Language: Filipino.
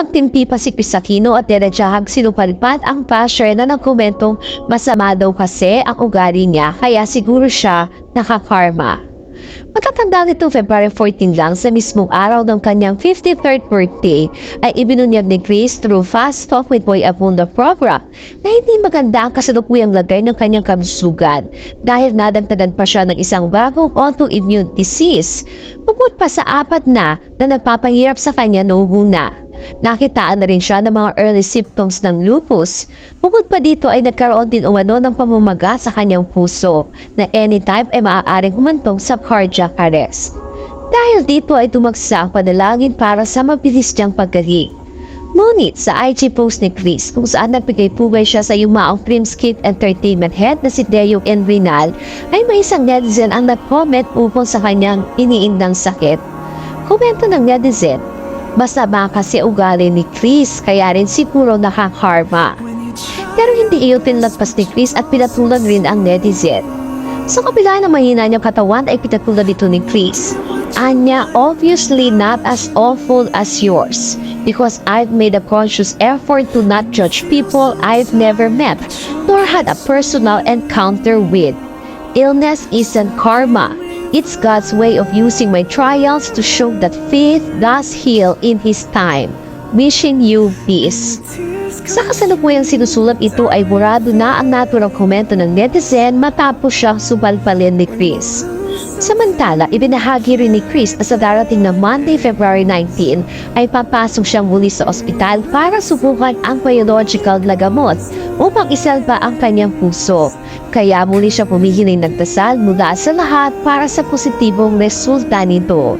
Pagtimpi pa si Chris Aquino at diretsahang sinupalpad ang basher na nagkomentong masama daw kasi ang ugali niya kaya siguro siya nakakarma. Matatanda nito February 14 lang sa mismong araw ng kanyang 53rd birthday ay ibinunyag ni Chris through Fast Talk with Boy Abunda program na hindi maganda ang kasalukuyang lagay ng kanyang kalusugan dahil nadagdagan pa siya ng isang bagong autoimmune disease bukod pa sa apat na na nagpapahirap sa kanya noong una. Nakitaan na rin siya ng mga early symptoms ng lupus. Bukod pa dito ay nagkaroon din umano ng pamamaga sa kanyang puso na anytime ay maaaring humantong sa cardiac arrest. Dahil dito ay tumagsa ang panalangin para sa mabilis niyang paggaling. Ngunit sa IG post ni Chris kung saan nagbigay pugay siya sa yumaong Dreamscape Entertainment head na si Deo Enrinal ay may isang netizen ang nag-comment upon sa kanyang iniindang sakit. Komento ng netizen, Masama kasi ugali ni Chris, kaya rin siguro nakakarma. Pero hindi iyo pinlagpas ni Chris at pinatulan rin ang netizen. Sa kabila ng mahina niyang katawan ay pinatulan dito ni Chris. Anya, obviously not as awful as yours because I've made a conscious effort to not judge people I've never met nor had a personal encounter with. Illness isn't karma. It's God's way of using my trials to show that faith does heal in His time. Wishing you peace. Sa kasalukuyang sinusulat ito ay burado na ang naturang komento ng netizen matapos siyang subalpalin ni Chris. Samantala, ibinahagi rin ni Chris na sa darating na Monday, February 19 ay papasok siyang muli sa ospital para subukan ang biological na upang isalba ang kanyang puso. Kaya muli siya pumihiling ng dasal mula sa lahat para sa positibong resulta nito.